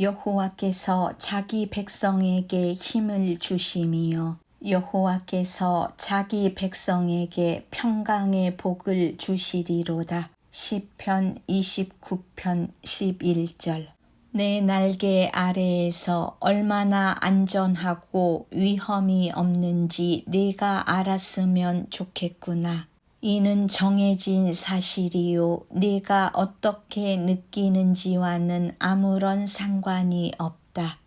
여호와께서 자기 백성에게 힘을 주심이요 여호와께서 자기 백성에게 평강의 복을 주시리로다. 시편 29편 11절 내 날개 아래에서 얼마나 안전하고 위험이 없는지 내가 알았으면 좋겠구나. 이는 정해진 사실이요. 네가 어떻게 느끼는지와는 아무런 상관이 없다.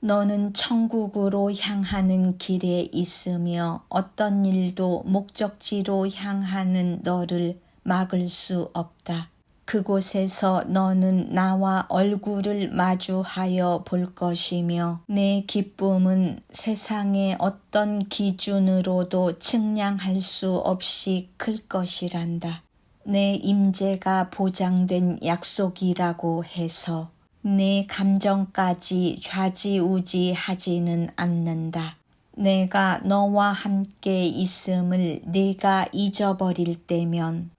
너는 천국으로 향하는 길에 있으며 어떤 일도 목적지로 향하는 너를 막을 수 없다. 그곳에서 너는 나와 얼굴을 마주하여 볼 것이며 내 기쁨은 세상의 어떤 기준으로도 측량할 수 없이 클 것이란다. 내 임재가 보장된 약속이라고 해서 내 감정까지 좌지우지 하지는 않는다. 내가 너와 함께 있음을 네가 잊어버릴 때면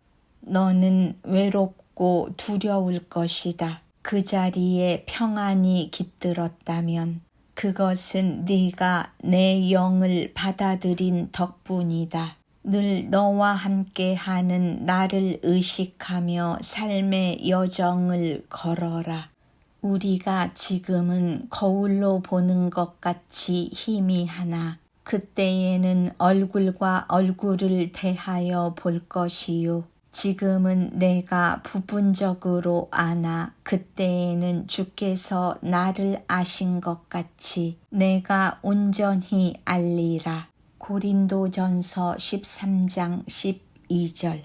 너는 외롭 고 두려울 것이다. 그 자리에 평안이 깃들었다면 그것은 네가 내 영을 받아들인 덕분이다. 늘 너와 함께하는 나를 의식하며 삶의 여정을 걸어라. 우리가 지금은 거울로 보는 것 같이 희미하나 그때에는 얼굴과 얼굴을 대하여 볼 것이요. 지금은 내가 부분적으로 아나 그때에는 주께서 나를 아신 것 같이 내가 온전히 알리라. 고린도전서 13장 12절